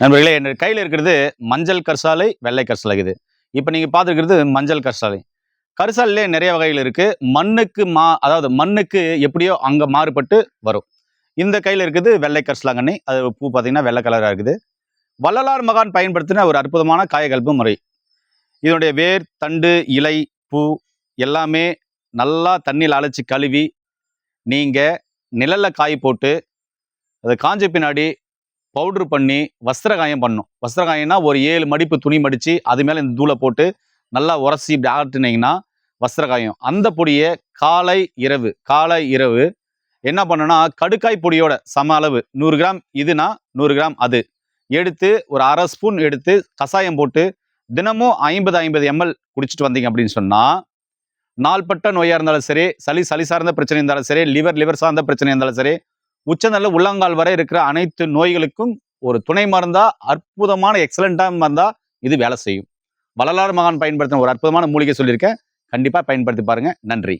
நண்பர்களே என் கையில் இருக்கிறது மஞ்சள் கரிசாலை வெள்ளை கரிசாலை இது. இப்போ நீங்கள் பார்த்துருக்கிறது மஞ்சள் கரிசாலை கரிசாலிலே நிறைய வகைகள் இருக்குது மண்ணுக்கு மா அதாவது மண்ணுக்கு எப்படியோ அங்கே மாறுபட்டு வரும். இந்த கையில் இருக்குது வெள்ளை கரிசலாங்கண்ணி அது பூ பார்த்தீங்கன்னா வெள்ளை கலராக இருக்குது. வள்ளலார் மகான் பயன்படுத்தின ஒரு அற்புதமான காயகல்பு முறை. இதனுடைய வேர் தண்டு இலை பூ எல்லாமே நல்லா தண்ணியில் அழைச்சி கழுவி நீங்கள் நிழலில் காய் போட்டு அதை காஞ்ச பின்னாடி பவுட்ரு பண்ணி வஸ்திரகாயம் பண்ணும். வஸ்திரகாயம்னா வஸ்திர காயம்னா ஒரு ஏழு மடிப்பு துணி மடித்து அது மேலே இந்த தூளை போட்டு நல்லா உரசி இப்படி ஆட்டினீங்கன்னா வஸ்திரகாயம். அந்த பொடியை காலை இரவு காலை இரவு என்ன பண்ணணும்னா கடுக்காய் பொடியோட சம அளவு நூறு கிராம் இதுனா நூறு கிராம் அது. எடுத்து ஒரு அரை ஸ்பூன் எடுத்து கசாயம் போட்டு தினமும் ஐம்பது ஐம்பது எம்எல் குடிச்சிட்டு வந்தீங்க அப்படின்னு சொன்னால் நாள்பட்ட நோயாக இருந்தாலும் சரி சளி சளி சார்ந்த பிரச்சனை இருந்தாலும் சரி லிவர் லிவர் சார்ந்த பிரச்சனை இருந்தாலும் சரி உச்சநல்ல உள்ளங்கால் வரை இருக்கிற அனைத்து நோய்களுக்கும் ஒரு துணை மருந்தா அற்புதமான எக்ஸலண்டாக மருந்தா இது வேலை செய்யும். வள்ளலார் மகான் பயன்படுத்தின ஒரு அற்புதமான மூலிகை சொல்லியிருக்கேன். கண்டிப்பாக பயன்படுத்தி பாருங்க. நன்றி.